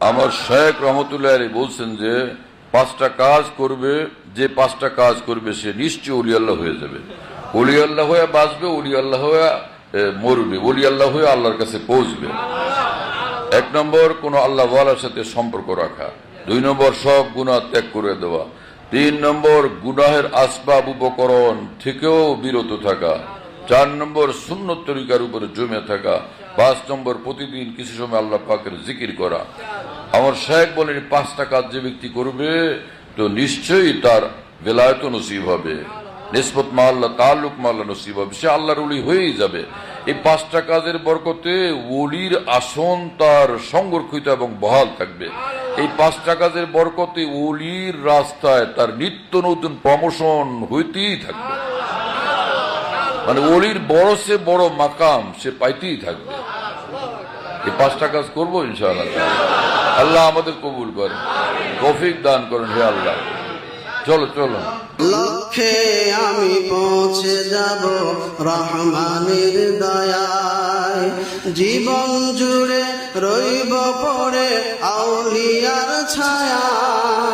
আমার শেখ রহমতুল্লাহ আলী বলছেন যে, পাঁচটা কাজ করবে, যে পাঁচটা কাজ করবে সে নিশ্চয় অলি আল্লাহ হয়ে যাবে। অলি আল্লাহ হয়ে বাঁচবে অলি আল্লাহ হয়ে মরবে অলি আল্লাহ হয়ে আল্লাহর কাছে পৌঁছবে। এক নম্বর, কোন আল্লাহ ওয়ালার সাথে সম্পর্ক রাখা। দুই নম্বর, সব গুণা ত্যাগ করে দেওয়া। তিন নম্বর, গুনাহের আসবাব উপকরণ থেকেও বিরত থাকা। চার নম্বর শূন্য তরিকার উপরে জমে থাকা, পাঁচ নম্বর প্রতিদিন কিছু সময় আল্লাহ পাকের জিকির করা। আমার শেখ বলেন পাঁচটা কাজ যে ব্যক্তি করবে, তো নিশ্চয়ই তার বেলায়ত নসিব হবে। নিসবত মাল্লা তাল্লুক মাল্লা নসিব হবে। সে আল্লাহর উলি হয়েই যাবে। এই পাঁচটা কাজের বরকতে ওলির আসন তার সংরক্ষিত এবং বহাল থাকবে। এই পাঁচটা কাজের বরকতে ওলির রাস্তায় তার নিত্য নতুন প্রমোশন হইতেই থাকবে। মানে ওলির বড় সে বড় মাকাম, সে পাইতেই থাকবে। এই পাঁচটা কাজ করব ইনশাআল্লাহ। আল্লাহ আমাদের কবুল করেন তৌফিক দান করেন হে আল্লাহ। চলো চলো। লক্ষ্যে আমি পৌঁছে যাব রহমানের দয়ায়। জীবন জুড়ে রইব পড়ে আউলিয়ার ছায়ায়।